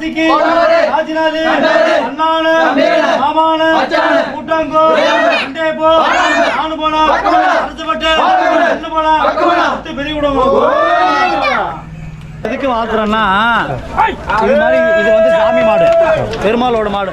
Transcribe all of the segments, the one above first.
காசிக்கு காசிநாது அண்ணானு மாமானு கூட்டாங்கோ இண்டே போ நானு போனா அரசு பட்டு என்ன போனா பத்து பெரிய குடும்பம் எதுக்கு வாழ்த்துறோம்னா இது மாதிரி இது வந்து சாமி மாடு. பெருமாளோட மாடு.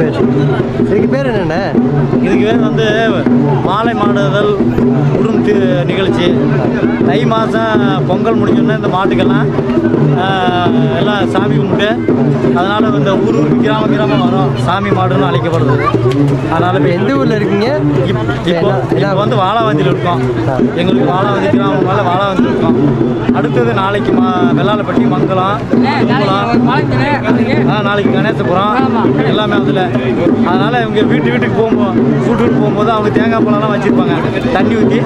இதுக்கு பேர் என்னண்ணே? இதுக்கு பேர் வந்து மாலை மாடுதல் தி- நிகழ்ச்சி. தை மாதம் பொங்கல் முடிஞ்சோடனே இந்த மாட்டுக்கெல்லாம் எல்லாம் சாமி கும்பிட்டு அதனால் இந்த ஊர் ஊருக்கு கிராம கிராமம் வரும். சாமி மாடுன்னு அழைக்கப்படுது. அதனால் இப்போ எந்த ஊரில் இருக்கீங்க? இப்- இப்போ இப்போ வந்து வாழாவந்தியில் இருக்கோம். எங்களுக்கு வாழாவந்தி கிராமம் மேலே வாழாவந்தி இருக்கோம். அடுத்தது நாளைக்கு மா வெள்ளாளப்பட்டி மங்கலம் கும்பலம் ஆ நாளைக்கு கணேசபுரம் எல்லாமே அதில் அதனால் இவங்க வீட்டு வீட்டுக்கு போகும்போது கூட்டுன்னு போகும்போது அவங்க தேங்காய் பழம்லாம் வச்சுருப்பாங்க. தண்ணி ஊற்றி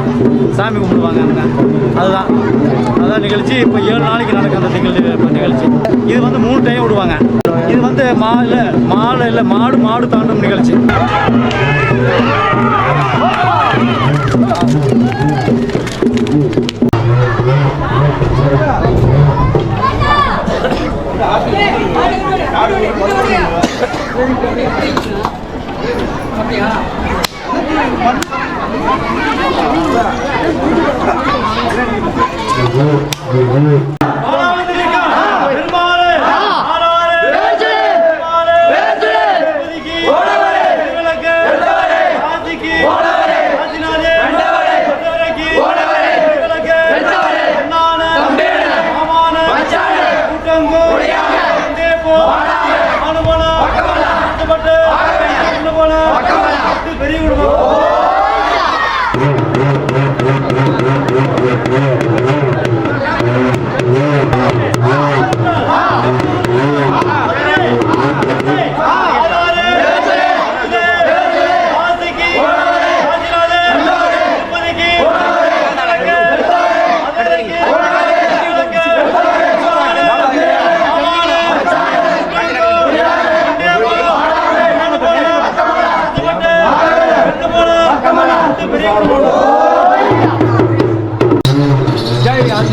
சாமி கும்பிடுவாங்க அங்கே. அதுதான். அதான் நிகழ்ச்சி. இப்போ ஏழு நாளைக்கு நடக்கும் அந்த நிகழ்ச்சி நிகழ்ச்சி. இது வந்து மூணு டைம் விடுவாங்க. இது வந்து மாலை மாலை இல்லை மாடு மாடு தாண்டும் நிகழ்ச்சி.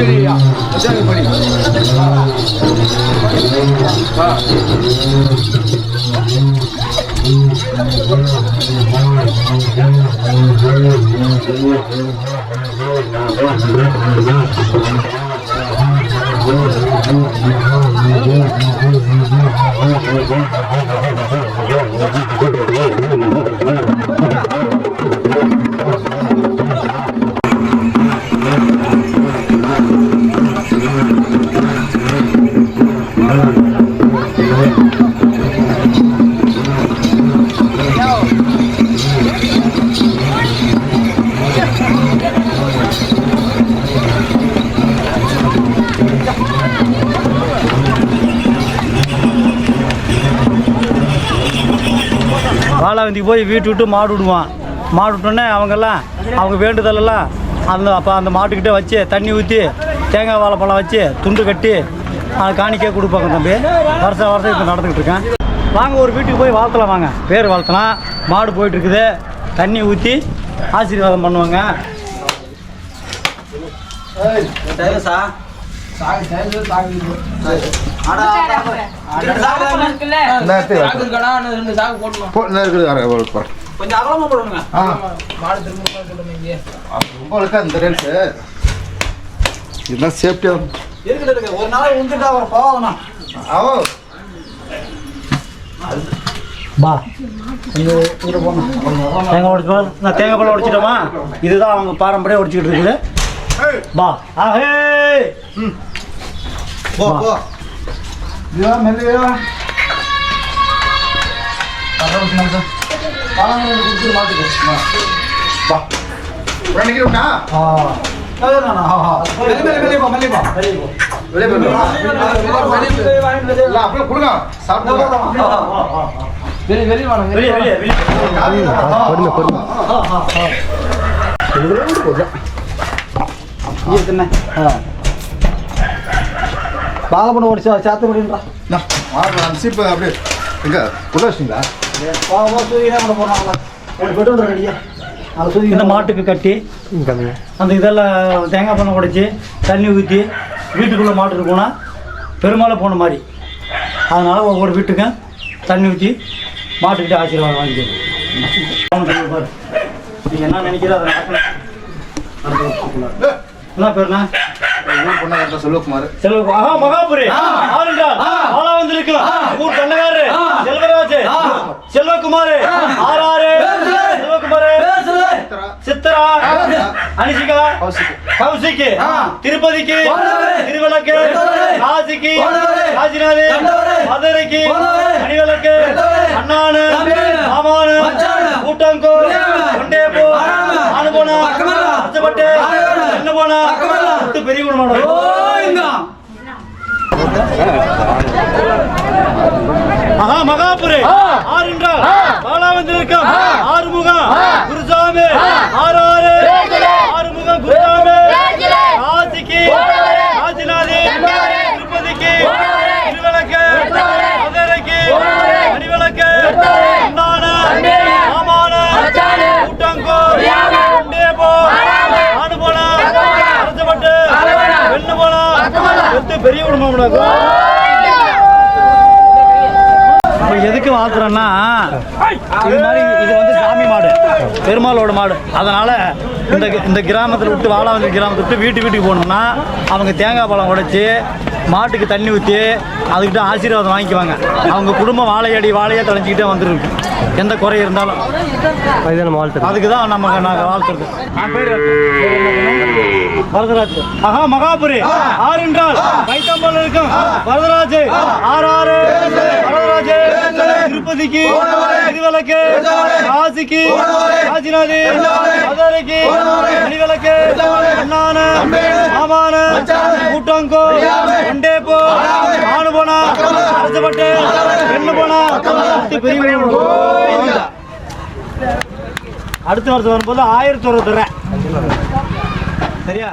પડી મજાની પડી வாழாவந்திக்கு போய் வீட்டு விட்டு மாடு விடுவான். மாடு விட்டோன்னே அவங்கெல்லாம் அவங்க வேண்டுதலெல்லாம் அந்த அப்போ அந்த மாட்டுக்கிட்ட வச்சு தண்ணி ஊற்றி தேங்காய் வாழைப்பழம் வச்சு துண்டு கட்டி அது காணிக்கே கொடுப்பாங்க தம்பி. வருஷம் வருஷம் இப்போ நடந்துக்கிட்டு இருக்கேன். வாங்க ஒரு வீட்டுக்கு போய் வாழ்த்தலாம் வாங்க. பேர் வாழ்த்தலாம். மாடு போயிட்டு இருக்குது தண்ணி ஊற்றி ஆசீர்வாதம் பண்ணுவாங்க. சாக்கு இருக்காடா இன்னும் கொஞ்சம் அகலமாக போடுங்க ரொம்ப இருக்கா இந்த ரேட்டு. இதுதான் சேஃப்டியாக இருக்குது இருக்கு. ஒரு நாள் வந்துட்டா ஒரு போகணும் ஆவோ. பா. தேங்காய் உடைச்சு நான் தேங்காய் பழம் உடைச்சிட்டோமா இதுதான் அவங்க பாரம்பரியம் உடைச்சிக்கிட்டு இருக்குது. பா. ஆஹே போ போ. இதுதான் மெல்ல வா. உடனே நிற்கிறோம்டா வெளியே போயிடுவா இல்லை அப்படியே கொடுங்க. சாப்பிட்டு வெளியே ஓடிச்சா சாத்த முடியுங்களா மாப்பிள்ள அந்த சீப்பு அப்படியே எங்க உள்ள வச்சிங்களா இந்த மாட்டுக்கு கட்டி அந்த இதெல்லாம் தேங்காய் பண்ண உடைச்சி தண்ணி ஊற்றி வீட்டுக்குள்ளே மாட்டுக்கு போனால் பெருமாளை போன மாதிரி. அதனால் ஒவ்வொரு வீட்டுக்கும் தண்ணி ஊற்றி மாட்டுக்கிட்ட ஆசீர்வாதம் வாங்கிக்கணும் என்ன நினைக்கிறோ அதை பேருண்ணா? என்ன பண்ண செல்வகுமார். செல்வ ஆஹா மகாபுரி. ஆளுண்டார் ஆளா வந்திருக்கலாம். ஊர் கண்ணகாரு செல்வராஜ். செல்வகுமார். ஆறாறு. செல்வகுமார். சித்தரா. அனிஷிகா. கௌசிக் திருப்பதிக்கு. திருவிளக்கு காசிக்கு காசிநாது மதுரைக்கு. மணிவிளக்கு. அண்ணானு. மாமானு. கூட்டங்கோ கொண்டேப்போ ஆனுபோனா அச்சப்பட்டு என்ன போனா பத்து பெரிய குணமான மகா மகாபுரி. ஆறு என்றால் பாலாவந்திருக்கம். ஆறுமுகம் குருசாமி. ஆறு ஆறு ஆறுமுகம் குருசாமி காசிக்கு காசிநாதி திருப்பதிக்கு திருவிளக்கு மதுரைக்கு மணிவிளக்கு அண்ணான மாமான கூட்டங்கோ குண்டேபோ ஆடு போனா அரசப்பட்டு வெண்ணு போனா எத்து பெரிய குடும்பம் நம்ம எதுக்கு வாழ்த்துறோன்னா இது மாதிரி இது வந்து சாமி மாடு பெருமாளோட மாடு. அதனால இந்த இந்த கிராமத்தில் விட்டு வாழாவந்தி கிராமத்தை விட்டு வீட்டு வீட்டுக்கு போனோம்னா அவங்க தேங்காய் பழம் உடைச்சி மாட்டுக்கு தண்ணி ஊற்றி அதுக்கிட்ட ஆசீர்வாதம் வாங்கிக்குவாங்க. அவங்க குடும்பம் வாழையடி வாழையாக தொலைஞ்சிக்கிட்டே வந்துருக்கு எந்த குறை இருந்தாலும். அதுக்கு தான் நம்ம நாங்கள் வாழ்த்துறது. வரதராஜ். மகா மகாபுரி. ஆறு என்றால் கைத்தம்பல் இருக்கும் வரதராஜ். ஆறு ஆறு வரதராஜ். திருப்பதிக்கு திருவிளக்கு காசிக்கு காசிநாதி மதுரைக்கு மணிவிளக்கு அண்ணான மாமான கூட்டங்கோ கொண்டேப்போ ஆணு போனா அரசப்பட்டு பெண்ணு போனா? பெரிய அடுத்த வருஷம் வரும்போது ஆயிரத்தி ஒரு தர்றேன். சரியா?